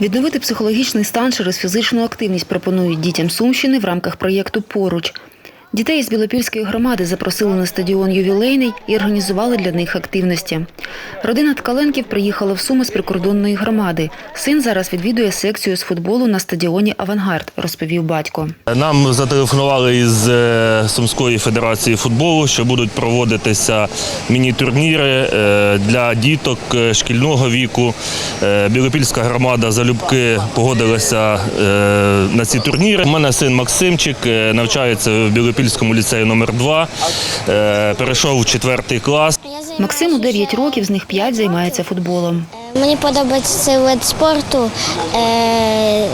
Відновити психологічний стан через фізичну активність пропонують дітям Сумщини в рамках проєкту Поруч. Дітей з Білопільської громади запросили на стадіон Ювілейний і організували для них активності. Родина Ткаленків приїхала в Суми з прикордонної громади. Син зараз відвідує секцію з футболу на стадіоні Авангард, розповів батько. Нам зателефонували із е, Сумської федерації футболу, що будуть проводитися міні-турніри е, для діток е, шкільного віку. Білопільська громада залюбки погодилася на ці турніри. У мене син Максимчик навчається в Білопільському ліцеї номер 2 перейшов в четвертий клас. Максиму 9 років, з них 5 займається футболом. Мені подобається цей вид спорту. Е,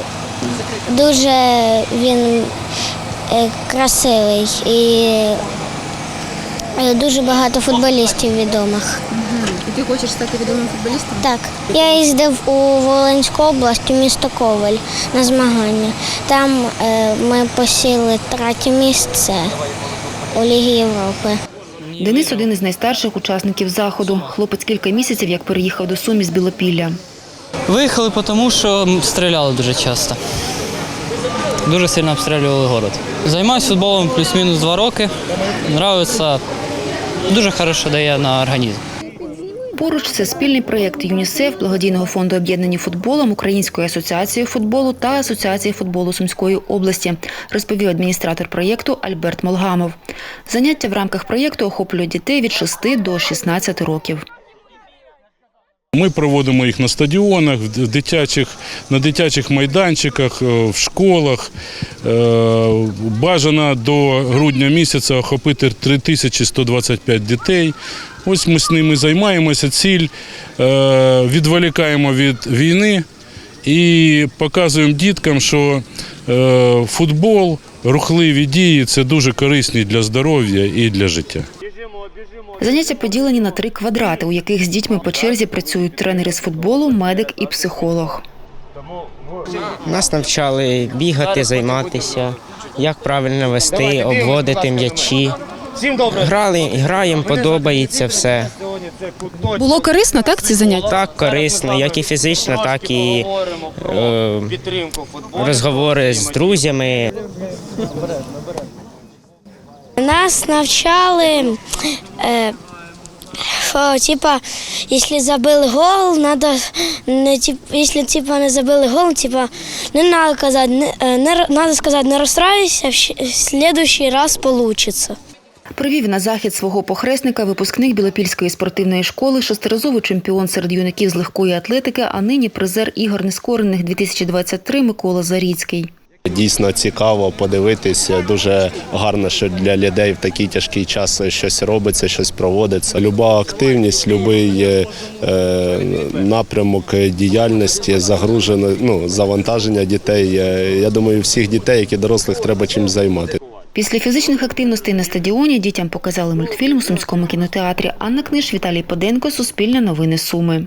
Дуже він е, красивий і е, дуже багато футболістів відомих. І ти хочеш стати відомим футболістом? Так, я їздив у Волинську область, у місто Коваль на змагання. Там е, ми посіли третє місце у Лігі Європи. Денис один із найстарших учасників заходу. Хлопець кілька місяців як переїхав до Сумі з Білопілля. Виїхали, тому що стріляли дуже часто. Дуже сильно обстрілювали город. Займаюся футболом плюс-мінус два роки. Нравиться. Дуже хорошо дає на організм. Поруч це спільний проєкт ЮНІСЕФ, благодійного фонду об'єднані футболом, Української асоціації футболу та Асоціації футболу Сумської області, розповів адміністратор проєкту Альберт Молгамов. Заняття в рамках проєкту охоплюють дітей від 6 до 16 років. Ми проводимо їх на стадіонах, в дитячих, на дитячих майданчиках, е, в школах. Е, Бажано до грудня місяця охопити 3125 дітей. Ось ми з ними займаємося. Ціль е, відволікаємо від війни і показуємо діткам, що е, футбол, рухливі дії це дуже корисні для здоров'я і для життя. Заняття поділені на три квадрати, у яких з дітьми по черзі працюють тренери з футболу, медик і психолог. Нас навчали бігати, займатися, як правильно вести, обводити м'ячі. Грали, граємо, подобається все. Було корисно, так, ці заняття? Так корисно, як і фізично, так і е, розговори з друзями. Нас навчали, е, що, типа, якщо забили гол, надо не тип, якщо типа не забили гол, типа не треба казати, не, е, не надо сказати, не розстраюйся, в следующий раз получится. Привів на захід свого похресника випускник Білопільської спортивної школи, шестиразовий чемпіон серед юнаків з легкої атлетики, а нині призер ігор нескорених 2023 Микола Заріцький. Дійсно цікаво подивитися. Дуже гарно, що для людей в такий тяжкий час щось робиться, щось проводиться. Люба активність, будь-який е, е, напрямок діяльності, загружено, ну, завантаження дітей. е, Я думаю, всіх дітей, як і дорослих, треба чим займати. Після фізичних активностей на стадіоні дітям показали мультфільм у Сумському кінотеатрі. Анна Книж, Віталій Поденко, Суспільне новини Суми.